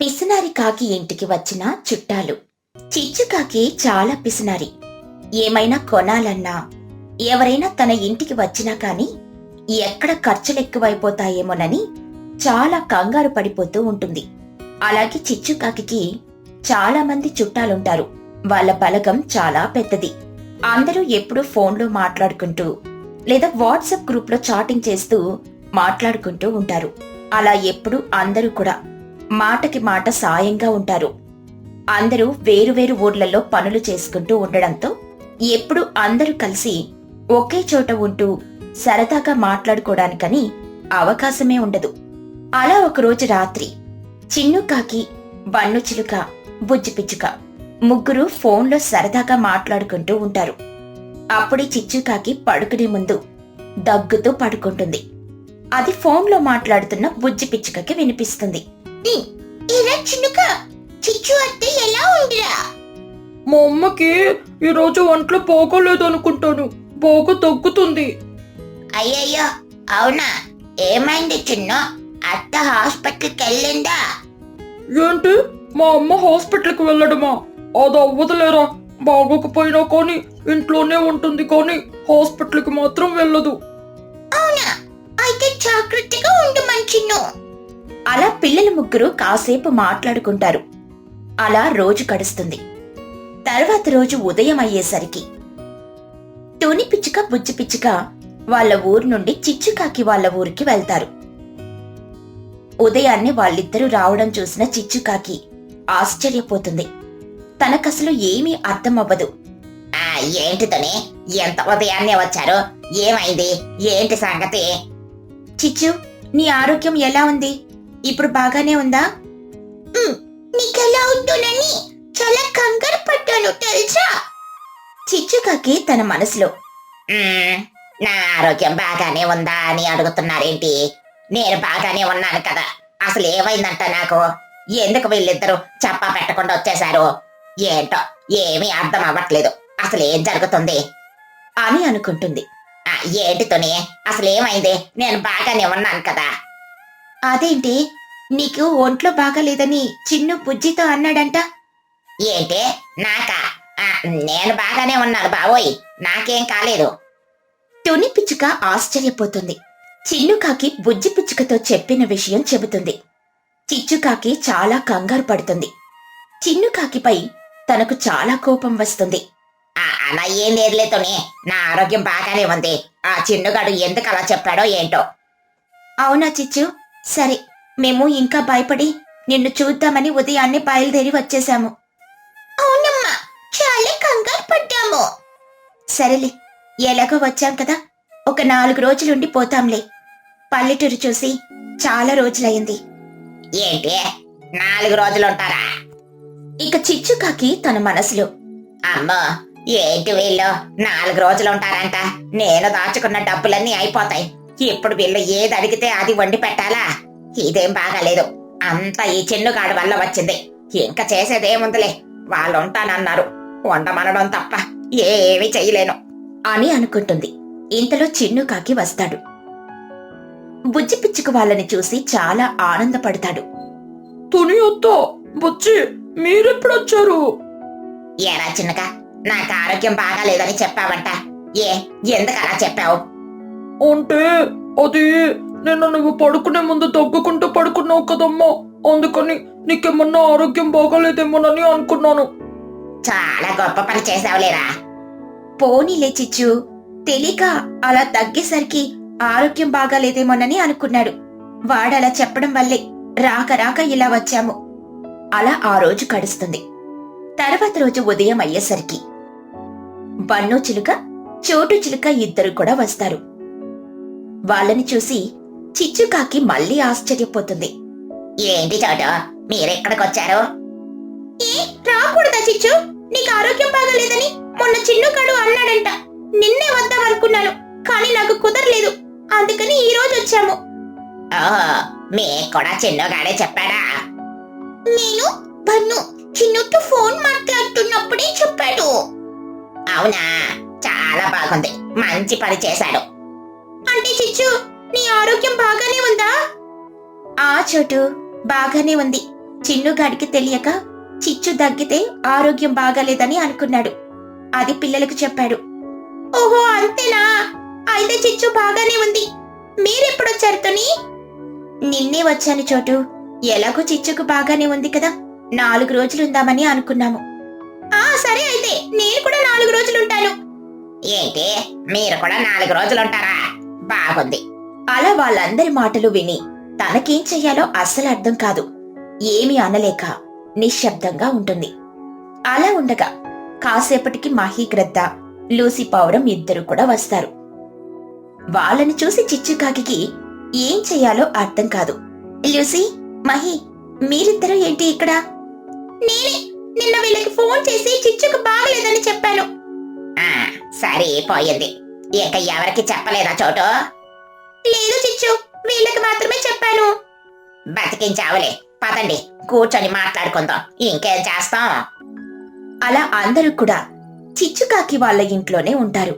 పిసినారి కాకి ఇంటికి వచ్చిన చుట్టాలు. చిచ్చుకాకి చాలా పిసినారి. ఏమైనా కొనాలన్నా ఎవరైనా తన ఇంటికి వచ్చినా కాని ఎక్కడ ఖర్చులు ఎక్కువైపోతాయేమోనని చాలా కంగారు పడిపోతూ ఉంటుంది. అలాగే చిచ్చుకాకి చాలా మంది చుట్టాలుంటారు. వాళ్ళ బలగం చాలా పెద్దది. అందరూ ఎప్పుడూ ఫోన్లో మాట్లాడుకుంటూ లేదా వాట్సాప్ గ్రూప్లో చాటింగ్ చేస్తూ మాట్లాడుకుంటూ ఉంటారు. అలా ఎప్పుడు అందరూ కూడా మాటకి మాట సాయంగా ఉంటారు. అందరూ వేరువేరు ఊర్లలో పనులు చేసుకుంటూ ఉండడంతో ఎప్పుడు అందరూ కలిసి ఒకే చోట ఉంటూ సరదాగా మాట్లాడుకోవడానికని అవకాశమే ఉండదు. అలా ఒకరోజు రాత్రి చిన్నుకాకి బన్ను చిలుక బుజ్జి పిచ్చుక ముగ్గురు ఫోన్లో సరదాగా మాట్లాడుకుంటూ ఉంటారు. అప్పుడే చిచ్చుకాకి పడుకునే ముందు దగ్గుతూ పడుకుంటుంది. అది ఫోన్లో మాట్లాడుతున్న బుజ్జి పిచ్చుకకి వినిపిస్తుంది. ఇలా చిన్నుక చిచ్చు అత్తే ఎలా ఉందిరా మా అమ్మకి ఈరోజు ఒంట్లో బాగోలేదు అనుకుంటాను బాగా తగ్గుతుంది. అయ్యయ్యో అవునా? ఏమైంది చిన్ను? అత్త హాస్పిటల్కి వెళ్ళిందా ఏంటి? మా అమ్మ హాస్పిటల్కి వెళ్ళడమా? అది అవ్వదులేరా. బాగోకపోయినా కానీ ఇంట్లోనే ఉంటుంది కానీ హాస్పిటల్కి మాత్రం వెళ్ళదు. అవునా? అయితే జాగ్రత్తగా ఉండు మంచిను అలా పిల్లలు ముగ్గురు కాసేపు మాట్లాడుకుంటారు. అలా రోజు గడుస్తుంది. తర్వాత రోజు ఉదయం అయ్యేసరికి. తుని పిచ్చుక బుజ్జి పిచ్చుక వాళ్ళ ఊరు నుండి చిచ్చుకాకి వాళ్ళ ఊరికి వెళ్తారు. ఉదయాన్నే వాళ్ళిద్దరూ రావడం చూసిన చిచ్చుకాకి ఆశ్చర్యపోతుంది. తనకసలు ఏమీ అర్థం అవ్వదు ఏంటితోనే ఎంత ఉదయాన్నే వచ్చారు? ఏమైంది? ఏంటి సంగతి? చిచ్చు నీ ఆరోగ్యం ఎలా ఉంది? ఇప్పుడు బాగానే ఉందా? నీకెలా ఉందోనని చాలా కంగారు పడ్డాను తెలుసా? చిచ్చుకాకి తన మనసులో నా ఆరోగ్యం బాగానే ఉందా అని అడుగుతున్నారేంటి? నేను బాగానే ఉన్నాను కదా అసలు ఏమైందంట నాకు? ఎందుకు వీళ్ళిద్దరూ చెప్పా పెట్టకుండా వచ్చేశారు? ఏంటో ఏమీ అర్థం అవ్వట్లేదు అసలు ఏం జరుగుతుంది? అని అనుకుంటుంది. "ఆ, ఏంటితోనే అసలు ఏమైంది? నేను బాగానే ఉన్నాను కదా. అదేంటి? నీకు ఒంట్లో బాగాలేదని చిన్ను బుజ్జితో అన్నాడంట. ఏంటి? నాకా? నేను బాగానే ఉన్నాను బావోయ్. నాకేం కాలేదు. తుని పిచ్చుక ఆశ్చర్యపోతుంది. చిన్నుకాకి బుజ్జి పిచ్చుకతో చెప్పిన విషయం చెబుతుంది. చిచ్చుకాకి చాలా కంగారు పడుతుంది. చిన్నుకాకిపై తనకు చాలా కోపం వస్తుంది. అలా ఏం లేదులేతోనే నా ఆరోగ్యం బాగానే ఉంది. ఆ చిన్నుగాడు ఎందుకు అలా చెప్పాడో ఏంటో. అవునా చిచ్చు? సరే మేము ఇంకా భయపడి నిన్ను చూద్దామని ఉదయాన్నే బయలుదేరి వచ్చేశాము అవునమ్మా చాలా కంగారు పడ్డాము. సరేలే ఎలాగో వచ్చాం కదా ఒక నాలుగు రోజులుండి పోతాంలే. పల్లెటూరు చూసి చాలా రోజులయ్యింది. ఏంటి నాలుగు రోజులుంటారా? ఇక చిచ్చుకాకి తన మనసులో అమ్మో ఏంటి వీళ్ళు నాలుగు రోజులు ఉంటారంట నేను దాచుకున్న డబ్బులన్నీ అయిపోతాయి. ఇప్పుడు వీళ్ళు ఏది అడిగితే అది వండి పెట్టాలా? ఇదేం బాగాలేదు. అంతా ఈ చిన్నుగాడి వల్ల వచ్చింది. ఇంకా చేసేదేముందిలే. వాళ్ళు ఉంటానన్నారు వండమనడం తప్ప ఏమీ చెయ్యలేను అని అనుకుంటుంది. ఇంతలో చిన్ను కాకి వస్తాడు. బుజ్జి పిచ్చుకు వాళ్ళని చూసి చాలా ఆనందపడతాడు. తుని అత్త బుచ్చి మీరెప్పుడు వచ్చారు ఏరా చిన్నగా నాకు ఆరోగ్యం బాగాలేదని చెప్పావంట. ఏ ఎందుకు అలా చెప్పావు? అంటే అది నిన్న నువ్వు పడుకునే ముందు తగ్గుకుంటూ పడుకున్నావు కదమ్మా. అందుకని నీకేమన్నా ఆరోగ్యం బాగోలేదేమోనని అనుకున్నాను. చాలా గొప్ప పని చేసావులేరా. పోనీలే చిచ్చు. తెలియక అలా తగ్గేసరికి ఆరోగ్యం బాగాలేదేమోనని అనుకున్నాడు. వాడలా చెప్పడం వల్లే రాక రాక ఇలా వచ్చాము. అలా ఆ రోజు గడుస్తుంది. తర్వాత రోజు ఉదయం అయ్యేసరికి. బన్ను చిలుక చోటు చిలుక ఇద్దరు కూడా వస్తారు. వాళ్ళని చూసి చిచ్చుకాకి మళ్ళీ ఆశ్చర్యపోతుంది. ఏంటి చోట మీరెక్కడికొచ్చారు? ఏ రాకూడదా చిచ్చు? నీకు ఆరోగ్యం బాగలేదని మొన్న చిన్నుకాడు అన్నాడంట. నిన్నే వద్దాం అనుకున్నాను కానీ నాకు కుదరలేదు. అందుకని ఈ రోజు వచ్చాము. మీ కూడా చిన్నగాడే చెప్పాడా? నేను బన్ను చిన్నుతో ఫోన్ మాట్లాడుతున్నప్పుడే చెప్పాడు. అవునా చాలా బాగుంది. మంచి పని చేశాడు. అంటే చిచ్చు నీ ఆరోగ్యం బాగానే ఉందా? ఆ చోటు బాగానే ఉంది. చిన్నుగాడికి తెలియక చిచ్చు దగ్గితే ఆరోగ్యం బాగాలేదని అనుకున్నాడు. అది పిల్లలకు చెప్పాడు. ఓహో అంతేనా? అయితే చిచ్చు బాగానే ఉంది. మీరెప్పుడొచ్చారు తుని? నిన్నే వచ్చాను చోటు. ఎలాగో చిచ్చుకు బాగానే ఉంది కదా. నాలుగు రోజులుందామని అనుకున్నాము. ఆ సరే అయితే. నేను కూడా నాలుగు రోజులుంటాను. ఏంటి? మీరు కూడా నాలుగు రోజులుంటారా? బాగుంది. అలా వాళ్ళందరి మాటలు విని తనకేం చెయ్యాలో అస్సలు అర్థం కాదు. ఏమీ అనలేక నిశ్శబ్దంగా ఉంటుంది. అలా ఉండగా కాసేపటికి మహీగ్రద్ద లూసి పౌరం ఇద్దరు కూడా వస్తారు. వాళ్ళని చూసి చిచ్చుకాకి ఏం చెయ్యాలో అర్థం కాదు. లూసి మహి మీరిద్దరూ ఏంటి ఇక్కడ? నేనే. నిన్న వీళ్ళకి ఫోన్ చేసి చిచ్చుకు బాగలేదని చెప్పాను. సరిపోయింది ఇక ఎవరికి చెప్పలేదా చోటు? లేదు చిచ్చు వీళ్ళకి మాత్రమే చెప్పాను. బతికించావులే పదండి కూర్చొని మాట్లాడుకుందాం ఇంకేం చేస్తాం? అలా అందరూ కూడా చిచ్చుకాకి వాళ్ళ ఇంట్లోనే ఉంటారు.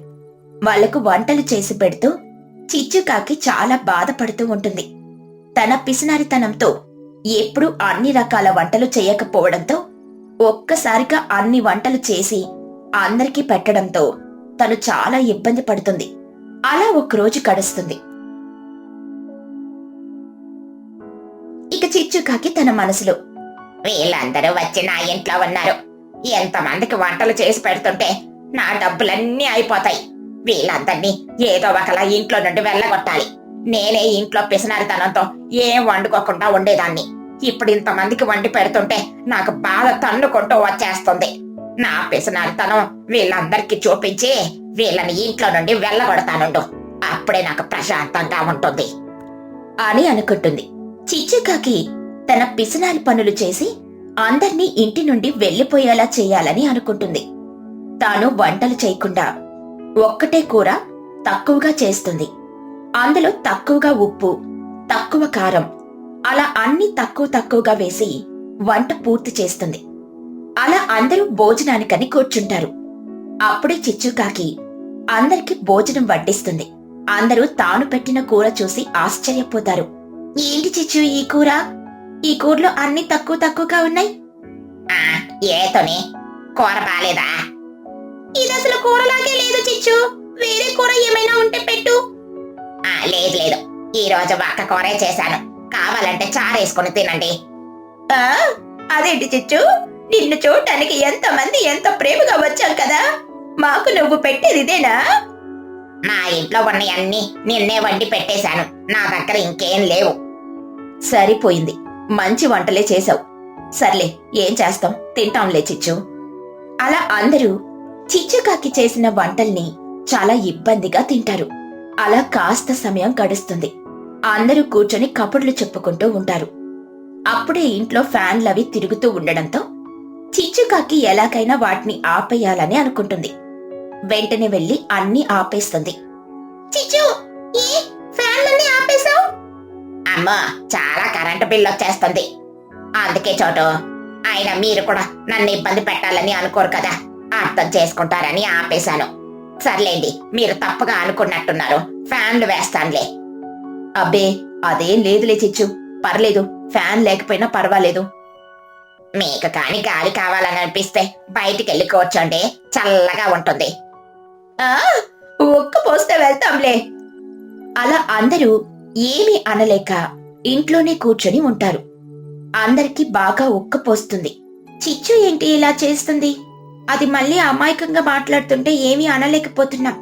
వాళ్ళకు వంటలు చేసి పెడుతూ చిచ్చుకాకి చాలా బాధపడుతూ ఉంటుంది. తన పిసినారితనంతో ఎప్పుడూ అన్ని రకాల వంటలు చేయకపోవడంతో ఒక్కసారిగా అన్ని వంటలు చేసి అందరికీ పెట్టడంతో తను చాలా ఇబ్బంది పడుతుంది. అలా ఒకరోజు గడుస్తుంది. ఇక చిచ్చుకాకి తన మనసులో వీళ్ళందరూ వచ్చి నా ఇంట్లో ఉన్నారు. ఎంతమందికి వంటలు చేసి పెడుతుంటే నా డబ్బులన్నీ అయిపోతాయి. వీళ్ళందరినీ ఏదో ఒకలా ఇంట్లో నుండి వెళ్ళగొట్టాలి. నేనే ఇంట్లో పిసినారితనంతో ఏం వండుకోకుండా ఉండేదాన్ని. ఇప్పుడు ఇంతమందికి వండి పెడుతుంటే నాకు బాధ తన్నుకుంటూ వచ్చేస్తుంది. నా పిసనారితనం వీళ్ళందరికీ చూపించి వీళ్ళని ఇంట్లో నుండి వెళ్ళగొడతానుండు. అప్పుడే నాకు ప్రశాంతంగా ఉంటుంది. అని అనుకుంటుంది. చిచ్చుకాకి తన పిసినారి పనులు చేసి అందర్నీ ఇంటి నుండి వెళ్ళిపోయేలా చేయాలని అనుకుంటుంది. తాను వంటలు చేయకుండా ఒక్కటే కూర తక్కువగా చేస్తుంది. అందులో తక్కువగా ఉప్పు తక్కువ కారం అలా అన్ని తక్కువ తక్కువగా వేసి వంట పూర్తి చేస్తుంది. అలా అందరూ భోజనానికని కూర్చుంటారు. అప్పుడే చిచ్చుకాకి అందరికి భోజనం వడ్డిస్తుంది. అందరూ తాను పెట్టిన కూర చూసి ఆశ్చర్యపోతారు. ఏంటి చిచ్చు ఈ కూర? ఈ కూరలో అన్ని తక్కువ తక్కువగా ఉన్నాయి? ఏతోనే కూర బాలేదా? ఇది అసలు కూరలాగే లేదు చిచ్చు. వేరే కూర ఏమైనా ఉంటే పెట్టు. లేదు లేదు. ఈ రోజు వక్క కూరే చేశాను. కావాలంటే చారేసుకుని తినండి. అదేంటి చిచ్చు? నిన్ను చూడటానికి ఎంత మంది ఎంత ప్రేమగా వచ్చాం కదా? మాకు నువ్వు పెట్టేది ఇదేనా? నా ఇంట్లో ఉన్నవన్నీ నిన్నే వండి పెట్టేశాను. నా దగ్గర ఇంకేం లేవు. సరిపోయింది. మంచి వంటలే చేసావు సర్లే ఏం చేస్తాం? తింటాంలే చిచ్చు. అలా అందరూ చిచ్చుకాకి చేసిన వంటల్ని చాలా ఇబ్బందిగా తింటారు. అలా కాస్త సమయం గడుస్తుంది. అందరూ కూర్చొని కబుర్లు చెప్పుకుంటూ ఉంటారు. అప్పుడే ఇంట్లో ఫ్యాన్లవి తిరుగుతూ ఉండడంతో చిచ్చుకాకి ఎలాగైనా వాటిని ఆపేయాలని అనుకుంటుంది. వెంటనే వెళ్ళి అన్ని ఆపేస్తుంది. చిచ్చు ఈ ఫ్యాన్లన్నీ ఆపేశావు? అమ్మా చాలా కరెంటు బిల్ వచ్చేస్తుంది. అందుకే చోటు ఆయన మీరు కూడా నన్ను ఇబ్బంది పెట్టాలని అనుకోరు కదా. అర్థం చేసుకుంటారని ఆపేశాను. సర్లేండి మీరు తప్పగా అనుకున్నట్టున్నారు. ఫ్యాన్లు వేస్తానులే. అబ్బే అదేం లేదులే చిచ్చు. పర్లేదు ఫ్యాన్ లేకపోయినా పర్వాలేదు. మీకు కాని గాలి కావాలని అనిపిస్తే బయటికి వెళ్ళి కూర్చోండి. చల్లగా ఉంటుంది. ఒక్క పోస్తే వెళ్తాంలే. అలా అందరూ ఏమీ అనలేక ఇంట్లోనే కూర్చొని ఉంటారు. అందరికీ బాగా ఉక్కపోస్తుంది చిచ్చు ఏంటి ఇలా చేస్తుంది? అది మళ్ళీ అమాయకంగా మాట్లాడుతుంటే ఏమీ అనలేకపోతున్నాం.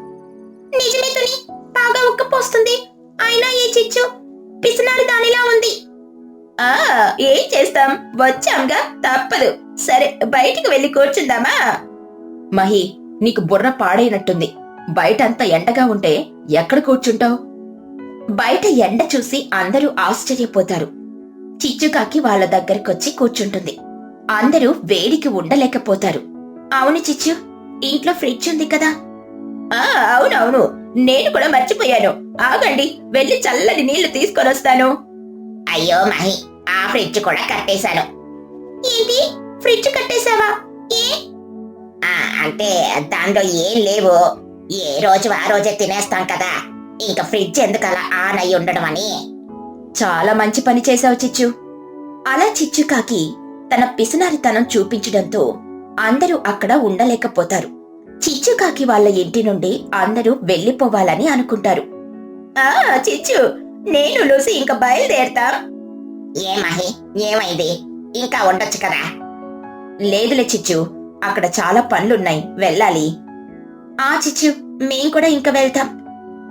నిజమే తుని బాగా ఉక్కపోస్తుంది అయినా ఏ చిచ్చు పిసినారి దానిలా ఉంది. ఆ ఏం చేస్తాం? వచ్చాంగా? తప్పదు. సరే బయటికి వెళ్ళి కూర్చుందామా? మహి నీకు బుర్ర పాడైనట్టుంది. బయటంతా ఎండగా ఉంటే ఎక్కడ కూర్చుంటావు? బయట ఎండ చూసి అందరూ ఆశ్చర్యపోతారు. చిచ్చుకాకి వాళ్ళ దగ్గరకొచ్చి కూర్చుంటుంది. అందరూ వేడికి ఉండలేకపోతారు. అవును చిచ్చు ఇంట్లో ఫ్రిడ్జ్ ఉంది కదా? ఆ అవునవును. నేను కూడా మర్చిపోయాను. ఆగండి వెళ్ళి చల్లని నీళ్ళు తీసుకొని వస్తాను అయ్యో మహి ఆ ఫ్రిడ్జ్ కూడా కట్టేశాను. ఏంటి? ఫ్రిడ్జ్ కట్టేశావా? ఏ? అంటే దానిలో ఏం లేవు. ఏ రోజు ఆ రోజే తినేస్తాం కదా. ఇంకా ఫ్రిడ్జ్ ఎందుకు అలా ఆన్ అయి ఉండడం అని. చాలా మంచి పని చేసావు చిచ్చు. అలా చిచ్చుకాకి తన పిసినారితనం చూపించడంతో అందరూ అక్కడ ఉండలేకపోతారు. చిచ్చుకాకి వాళ్ళ ఇంటి నుండి అందరూ వెళ్ళిపోవాలని అనుకుంటారు. ఆ చిచ్చు నేను లూసి ఇంకా బయలుదేరతా. ఏమహి ఏమైంది? ఇంకా ఉండొచ్చు కదా? లేదులే చిచ్చు అక్కడ చాలా పనులున్నాయి. వెళ్ళాలి. ఆ చిచ్చు మేం కూడా ఇంకా వెళ్తాం.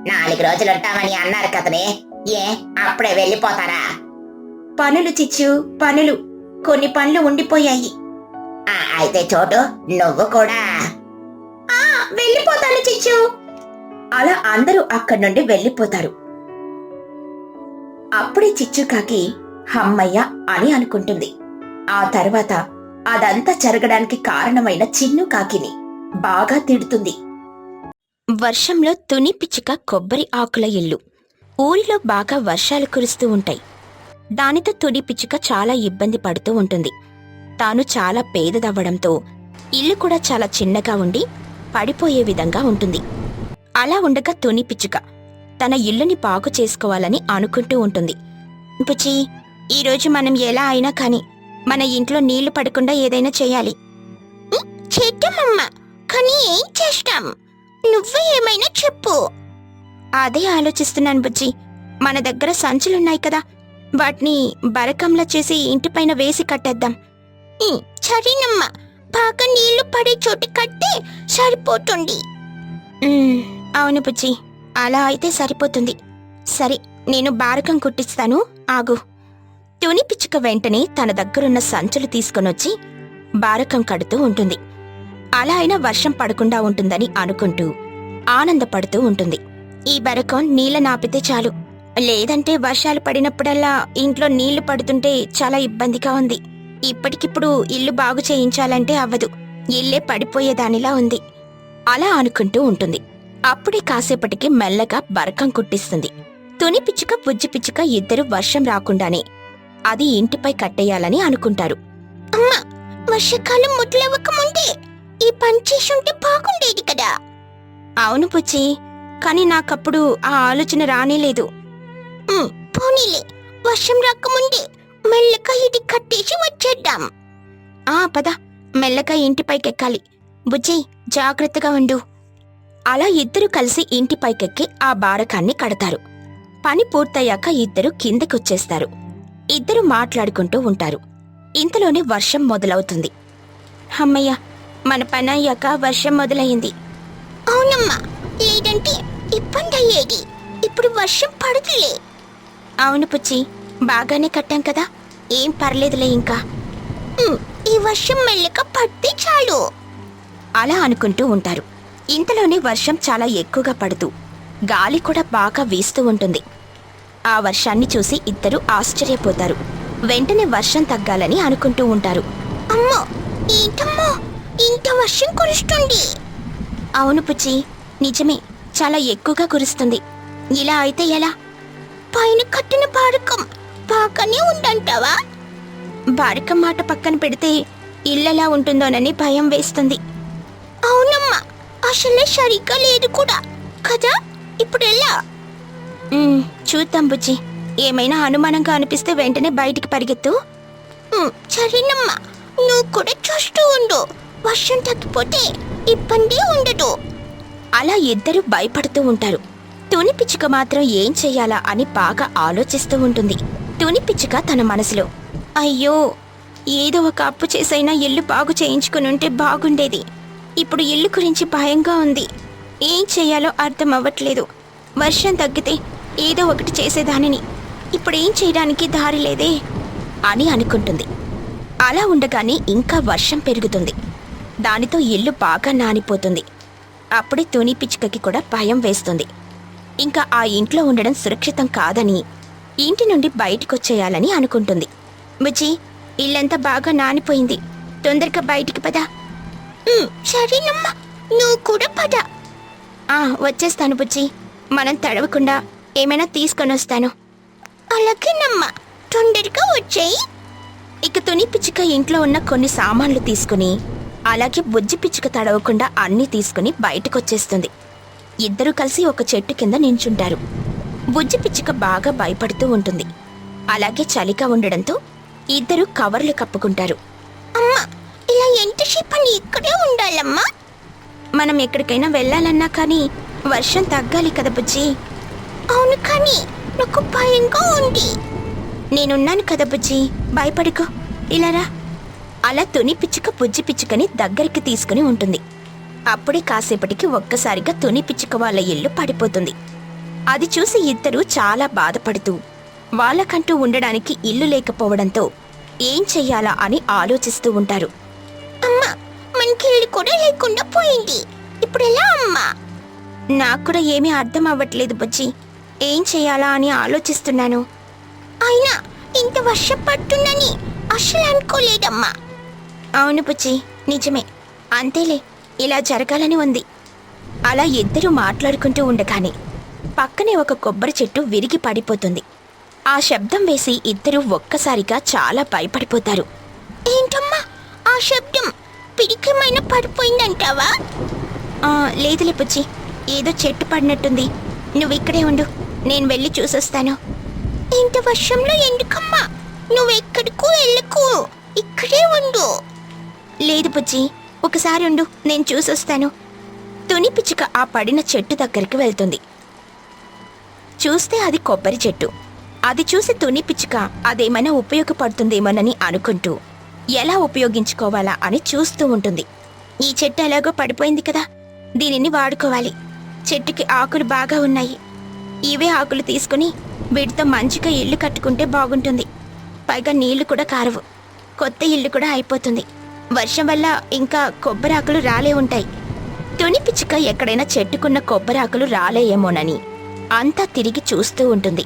నాలుగు రోజులుంటామని అన్నారు కదనే. ఏ అప్పుడే వెళ్ళిపోతారా? పనులు చిచ్చు పనులు. కొన్ని పనులు ఉండిపోయాయి. అయితే చోటు నువ్వు కూడా. వెళ్ళిపోతాను చిచ్చు. అలా అందరూ అక్కడి నుండి వెళ్ళిపోతారు. అప్పుడే చిచ్చు కాకి హమ్మయ్య అని అనుకుంటుంది. ఆ తర్వాత అదంతా జరగడానికి కారణమైన చిన్ను కాకిని బాగా తిడుతుంది. వర్షంలో తుని పిచ్చుక కొబ్బరి ఆకుల ఇల్లు. ఊరిలో బాగా వర్షాలు కురుస్తూ ఉంటాయి. దానితో తుని పిచ్చుక చాలా ఇబ్బంది పడుతూ ఉంటుంది. తాను చాలా పేదదవ్వడంతో ఇల్లు కూడా చాలా చిన్నగా ఉండి పడిపోయే విధంగా ఉంటుంది. అలా ఉండగా తుని పిచ్చుక తన ఇల్లుని బాగు చేసుకోవాలని అనుకుంటూ ఉంటుంది. పుచ్చి ఈరోజు మనం ఎలా అయినా కానీ మన ఇంట్లో నీళ్ళు పడకుండా ఏదైనా చేయాలి. చేద్దామమ్మా కానీ ఏం చేస్తాం? నువ్వే ఏమైనా చెప్పు. అదే ఆలోచిస్తున్నాను బుజ్జి. మన దగ్గర సంచులున్నాయి కదా. వాటిని బరకంలా చేసి ఇంటిపైన వేసి కట్టేద్దాం. సరేనమ్మా. బాగా నీళ్ళు పడే చోటు కట్టే సరిపోతుంది. అవును బుజ్జి. అలా అయితే సరిపోతుంది. సరే నేను బారకం కుట్టిస్తాను. ఆగు. తుని పిచ్చుక వెంటనే తన దగ్గరున్న సంచులు తీసుకొనొచ్చి బారకం కడుతూ ఉంటుంది. అలా అయినా వర్షం పడకుండా ఉంటుందని అనుకుంటూ ఆనందపడుతూ ఉంటుంది. ఈ బరకం నీళ్ళ నాపితే చాలు. లేదంటే వర్షాలు పడినప్పుడల్లా ఇంట్లో నీళ్ళు పడుతుంటే చాలా ఇబ్బందిగా ఉంది. ఇప్పటికిప్పుడు ఇల్లు బాగు చేయించాలంటే అవ్వదు. ఇల్లే పడిపోయేదానిలా ఉంది. అలా అనుకుంటూ ఉంటుంది. అప్పుడే కాసేపటికి మెల్లగా బరకం కుట్టిస్తుంది. తుని పిచ్చుక బుజ్జి పిచ్చుక ఇద్దరు వర్షం రాకుండానే అది ఇంటిపై కట్టేయాలని అనుకుంటారు. అమ్మా వర్షాకాలం మొదలవ్వక ముందే ఈ పని చేసుంటే బాగుండేది కదా. అవును పుచ్చి కానీ నాకప్పుడు ఆ ఆలోచన రానేలేదు. పోనీలే వర్షం రాకముందే మెల్లగా ఇది కట్టేసి వచ్చేద్దాం. ఆ పద మెల్లగా ఇంటిపైకెక్కాలి. బుజ్జి జాగ్రత్తగా ఉండు. అలా ఇద్దరు కలిసి ఇంటిపైకెక్కి ఆ బారకాన్ని కడతారు. పని పూర్తయ్యాక ఇద్దరు కిందకొచ్చేస్తారు. ఇద్దరు మాట్లాడుకుంటూ ఉంటారు. ఇంతలోనే వర్షం మొదలవుతుంది. అమ్మయ్య మన పని అయ్యాక వర్షం మొదలయ్యింది అవునమ్మా లేదంటే ఇబ్బంది అయ్యేది. ఇప్పుడు వర్షం పడుతులే అవును పుచ్చి బాగానే కట్టాం కదా. ఏం పర్లేదులే ఇంకా. ఈ వర్షం మెల్లగా పడితే చాలు. అలా అనుకుంటూ ఉంటారు. ఇంతలోనే వర్షం చాలా ఎక్కువగా పడుతూ గాలి కూడా బాగా వీస్తూ ఉంటుంది. ఆ వర్షాన్ని చూసి ఇద్దరు ఆశ్చర్యపోతారు. వెంటనే వర్షం తగ్గాలని అనుకుంటూ ఉంటారు. అమ్మో! ఏంటమ్మో? ఇంత వర్షం కురుస్తుంది! అవును పుచ్చి నిజమే. చాలా ఎక్కువగా కురుస్తుంది. ఇలా అయితే ఎలా? పైన కట్టిన బారకం బాగానే ఉందంటావా? బారకం మాట పక్కన పెడితే ఇల్లెలా ఉంటుందోనని భయం వేస్తుంది. అవునమ్మా అసలే సరిగ్గా లేదు కూడా. కదా? ఇప్పుడు ఎలా? చూద్దాం బుజ్జి. ఏమైనా అనుమానంగా అనిపిస్తే వెంటనే బయటికి పరిగెత్తు. సరేనమ్మా. నువ్వు కూడా చూస్తూ ఉండు. వర్షం తగ్గిపోతే ఇబ్బంది ఉండదు. అలా ఇద్దరు భయపడుతూ ఉంటారు. తుని పిచ్చుక మాత్రం ఏం చెయ్యాలా అని బాగా ఆలోచిస్తూ ఉంటుంది. తుని పిచ్చుక తన మనసులో అయ్యో ఏదో ఒక అప్పు చేసైనా ఇల్లు బాగు చేయించుకుని ఉంటే బాగుండేది. ఇప్పుడు ఇల్లు గురించి భయంగా ఉంది. ఏం చెయ్యాలో అర్థం అవ్వట్లేదు. వర్షం తగ్గితే ఏదో ఒకటి చేసేదానిని. ఇప్పుడు చేయడానికి దారి లేదే అని అనుకుంటుంది. అలా ఉండగానే ఇంకా వర్షం పెరుగుతుంది. దానితో ఇల్లు బాగా నానిపోతుంది. అప్పుడే తుని పిచ్చుకకి కూడా భయం వేస్తుంది. ఇంకా ఆ ఇంట్లో ఉండడం సురక్షితం కాదని ఇంటి నుండి బయటకొచ్చేయాలని అనుకుంటుంది. బుజ్జి ఇల్లంతా బాగా నానిపోయింది. తొందరగా బయటికి పదా. సరేనమ్మా. నువ్వు కూడా పద. వచ్చేస్తాను బుజ్జి. మనం తడవకుండా ఏమైనా తీసుకొని వస్తాను. అలాగేనమ్మా తొందరగా వచ్చేయి. ఇక తుని పిచ్చుక ఇంట్లో ఉన్న కొన్ని సామాన్లు తీసుకుని అలాగే బుజ్జి పిచ్చుక తడవకుండా అన్నీ తీసుకుని బయటకొచ్చేస్తుంది. ఇద్దరూ కలిసి ఒక చెట్టు కింద నించుంటారు. బుజ్జి పిచ్చుక బాగా భయపడుతూ ఉంటుంది. అలాగే చలిగా ఉండడంతో ఇద్దరు కవర్లు కప్పుకుంటారు. అమ్మా ఇలా ఎంతసేపు అని ఇక్కడే ఉండాలమ్మా? మనం ఎక్కడికైనా వెళ్ళాలన్నా కానీ వర్షం తగ్గాలి కదా బుజ్జి. అవును కానీ నాకు భయంగా ఉంది. నేనున్నాను కదా బుజ్జి. భయపడుకో. ఇలారా అలా తుని పిచ్చుక బుజ్జి పిచ్చుకని దగ్గరికి తీసుకుని ఉంటుంది. అప్పుడే కాసేపటికి ఒక్కసారిగా తుని పిచ్చుక వాళ్ళ ఇల్లు పడిపోతుంది. అది చూసి ఇద్దరు చాలా బాధపడుతూ వాళ్ళకంటూ ఉండడానికి ఇల్లు లేకపోవడంతో ఏం చెయ్యాలా అని ఆలోచిస్తూ ఉంటారు. అమ్మా మనకి ఇల్లు కూడా లేకుండా పోయింది. ఇప్పుడు ఎలా అమ్మా? నాకు కూడా ఏమీ అర్థం అవ్వట్లేదు బుజ్జి. ఏం చేయాలా అని ఆలోచిస్తున్నాను. అయినా ఇంత వర్షం పడుతుందని అస్సలు అనుకోలేదమ్మా. అవును పుచ్చి నిజమే. అంతేలే ఇలా జరగాలని ఉంది. అలా ఇద్దరూ మాట్లాడుకుంటూ ఉండగానే పక్కనే ఒక కొబ్బరి చెట్టు విరిగి పడిపోతుంది. ఆ శబ్దం వేసి ఇద్దరు ఒక్కసారిగా చాలా భయపడిపోతారు. ఏంటమ్మా ఆ శబ్దం పిడికమైన పడిపోయిందంటావా? లేదులే పుచ్చి ఏదో చెట్టు పడినట్టుంది. నువ్వు ఇక్కడే ఉండు. నేను వెళ్ళి చూసొస్తాను. ఇంత వర్షంలో ఎందుకమ్మా? నువ్వెక్కడికు వెళ్ళకు. ఇక్కడే ఉండు. లేదు పుచ్చి ఒకసారి ఉండు నేను చూసొస్తాను. తుని పిచ్చుక ఆ పడిన చెట్టు దగ్గరికి వెళ్తుంది. చూస్తే అది కొబ్బరి చెట్టు. అది చూసి తుని పిచ్చుక అదేమైనా ఉపయోగపడుతుందేమోనని అనుకుంటూ ఎలా ఉపయోగించుకోవాలా అని చూస్తూ ఉంటుంది. ఈ చెట్టు ఎలాగో పడిపోయింది కదా. దీనిని వాడుకోవాలి. చెట్టుకి ఆకులు బాగా ఉన్నాయి. ఇవే ఆకులు తీసుకుని వీటితో మంచిగా ఇల్లు కట్టుకుంటే బాగుంటుంది. పైగా నీళ్ళు కూడా కారవు. కొత్త ఇల్లు కూడా అయిపోతుంది. వర్షం వల్ల ఇంకా కొబ్బరాకులు రాలే ఉంటాయి. తుని పిచ్చుక ఎక్కడైనా చెట్టుకున్న కొబ్బరాకులు రాలేయేమోనని అంతా తిరిగి చూస్తూ ఉంటుంది.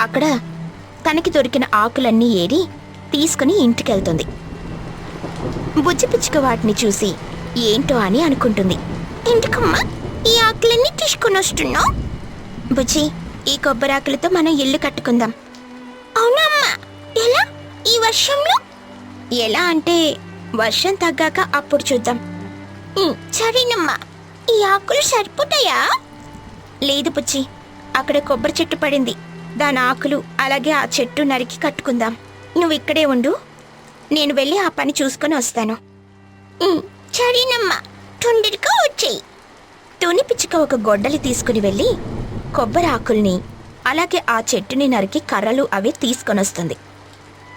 అక్కడ తనకి దొరికిన ఆకులన్నీ ఏరి తీసుకుని ఇంటికెళ్తుంది. బుజ్జి పిచ్చుక వాటిని చూసి ఏంటో అని అనుకుంటుంది. ఎందుకమ్మా? ఈ ఆకులన్నీ తీసుకుని వస్తున్నావు? బుజ్జి ఈ కొబ్బరాకులతో మనం ఇల్లు కట్టుకుందాం. అవునమ్మా ఎలా? ఈ వర్షంలో? ఎలా అంటే వర్షం తగ్గాక అప్పుడు చూద్దాం. సరేనమ్మా. ఈ ఆకులు సరిపోతాయా? లేదు పుచ్చి అక్కడ కొబ్బరి చెట్టు పడింది. దాని ఆకులు అలాగే ఆ చెట్టు నరికి కట్టుకుందాం. నువ్వు ఇక్కడే ఉండు. నేను వెళ్ళి ఆ పని చూసుకొని వస్తాను. సరేనమ్మా. తొందరగా వచ్చేయి. తుని పిచ్చుక ఒక గొడ్డలి తీసుకుని వెళ్ళి కొబ్బరి ఆకుల్ని అలాగే ఆ చెట్టుని నరికి కర్రలు అవి తీసుకొనొస్తుంది.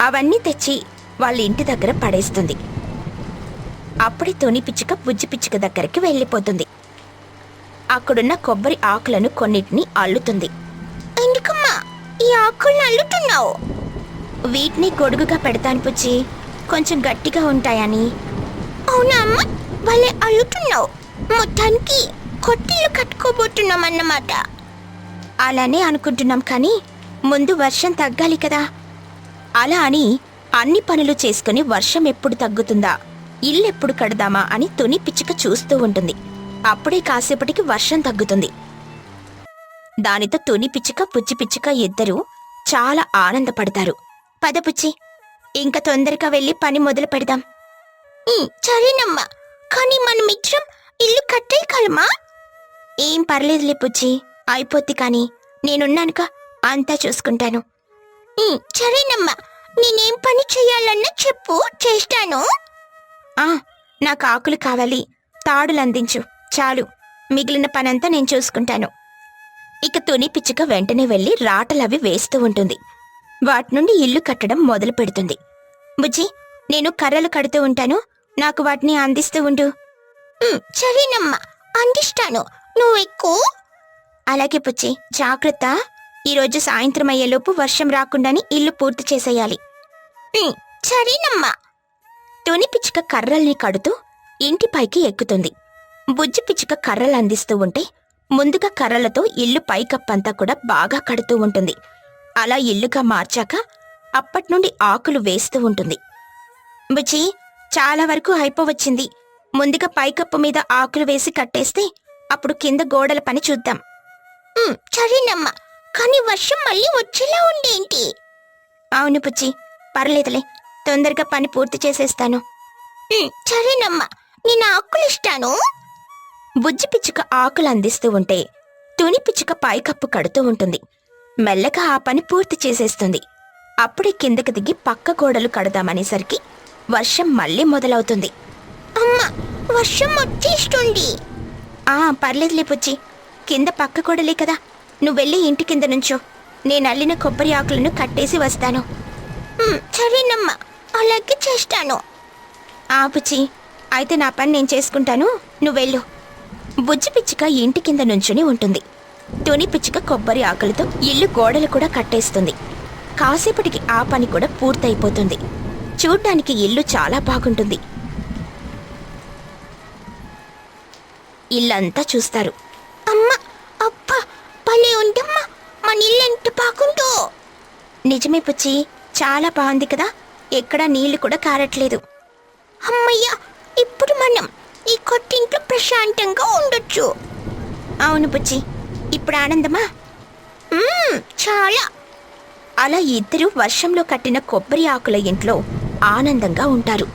అవన్నీ తెచ్చి వాళ్ళ ఇంటి దగ్గర పడేస్తుంది. అప్పుడే తొని పిచ్చుక బుజ్జి పిచ్చుక దగ్గరికి వెళ్ళిపోతుంది. అక్కడున్న కొబ్బరి ఆకులను కొన్నిటిని అల్లుతుంది. ఎందుకమ్మా ఈ ఆకులను అల్లుతున్నావు? వీటిని గొడుగుగా పెడతాను పుచ్చి కొంచెం గట్టిగా ఉంటాయని. అవునా అమ్మ? వాళ్ళే అల్లుతున్నావు. మొత్తానికి కొట్టిల్లు కట్టుకోబోతున్నామన్నమాట. అలానే అనుకుంటున్నాం కానీ ముందు వర్షం తగ్గాలి కదా. అలా అని అన్ని పనులు చేసుకుని వర్షం ఎప్పుడు తగ్గుతుందా? ఇల్లు ఎప్పుడు కడదామా అని తుని పిచ్చుక చూస్తూ ఉంటుంది. అప్పుడే కాసేపటికి వర్షం తగ్గుతుంది. దానితో తుని పిచ్చుక పుచ్చి పిచ్చుక ఇద్దరూ చాలా ఆనందపడతారు. పద పుచ్చి ఇంకా తొందరగా వెళ్ళి పని మొదలు పెడదాం. సరేనమ్మా కానీ మనం మిత్రం ఇల్లు కట్టేయగలమా ఏం పర్లేదులే పుచ్చి. అయిపోద్ది కానీ నేనున్నానుక అంతా చూసుకుంటాను. సరేనమ్మా నేనేం పని చేయాలన్నా చెప్పు చేస్తాను. ఆ నాకు ఆకులు కావాలి తాడులు అందించు చాలు. మిగిలిన పనంతా నేను చూసుకుంటాను. ఇక తుని పిచ్చుక వెంటనే వెళ్ళి రాటలవి వేస్తూ ఉంటుంది. వాటి నుండి ఇల్లు కట్టడం మొదలు పెడుతుంది. బుజ్జి నేను కర్రలు కడుతూ ఉంటాను నాకు వాటిని అందిస్తూ ఉండు. సరేనమ్మా అందిస్తాను. నువ్వు ఎక్కువ అలాగే పుచ్చి జాగ్రత్త. ఈరోజు సాయంత్రం అయ్యేలోపు వర్షం రాకుండానే ఇల్లు పూర్తి చేసేయాలి. సరేనమ్మా. తుని పిచ్చుక కర్రల్ని కడుతూ ఇంటిపైకి ఎక్కుతుంది. బుజ్జి పిచ్చుక కర్రలు అందిస్తూ ఉంటే ముందుగా కర్రలతో ఇల్లు పైకప్పంతా కూడా బాగా కడుతూ ఉంటుంది. అలా ఇల్లుగా మార్చాక అప్పట్నుండి ఆకులు వేస్తూ ఉంటుంది. బుజ్జి చాలా వరకు అయిపోవచ్చింది. ముందుగా పైకప్పు మీద ఆకులు వేసి కట్టేస్తే అప్పుడు కింద గోడల పని చూద్దాం. సరేనమ్మా. కానీ వర్షం మళ్ళీ వచ్చేలా ఉండేంటి అవును పుచ్చి పర్లేదులే. తొందరగా పని పూర్తి చేసేస్తాను. సరేనమ్మా. నేను ఆకులు ఇస్తాను. బుజ్జి పిచ్చుక ఆకులు అందిస్తూ ఉంటే తుని పిచ్చుక పైకప్పు కడుతూ ఉంటుంది. మెల్లగా ఆ పని పూర్తి చేసేస్తుంది. అప్పుడే కిందకి దిగి పక్క గోడలు కడదామనేసరికి వర్షం మళ్ళీ మొదలవుతుంది. అమ్మా వర్షం వచ్చేస్తుంది. ఆ పర్లేదులే పుచ్చి కింద పక్క కూడలే కదా. నువ్వు వెళ్ళి ఇంటి కింద నుంచో. నేను అల్లిన కొబ్బరి ఆకులను కట్టేసి వస్తాను. సరేనమ్మా. అలాగే చేస్తాను. ఆపుచి అయితే నా పని నేను చేసుకుంటాను. నువ్వు వెళ్ళు. బుజ్జి పిచ్చుక ఇంటి కింద నుంచుని ఉంటుంది. తుని పిచ్చుక కొబ్బరి ఆకులతో ఇల్లు గోడలు కూడా కట్టేస్తుంది. కాసేపటికి ఆ పని కూడా పూర్తయిపోతుంది. చూడ్డానికి ఇల్లు చాలా బాగుంటుంది. ఇల్లంతా చూస్తారు. అమ్మా అబ్బా భలే ఉందమ్మా మన ఇల్లు ఎంత బాగుందో. నిజమే పుచ్చి చాలా బాగుంది కదా. ఎక్కడా నీళ్ళు కూడా కారట్లేదు. అమ్మయ్యా ఇప్పుడు మనం ఈ కొట్టింట్లో ప్రశాంతంగా ఉండొచ్చు. అవును పుచ్చి ఇప్పుడు ఆనందమా? మ్మ్, చాలా. అలా ఇద్దరు వర్షంలో కట్టిన కొబ్బరి ఆకుల ఇంట్లో ఆనందంగా ఉంటారు.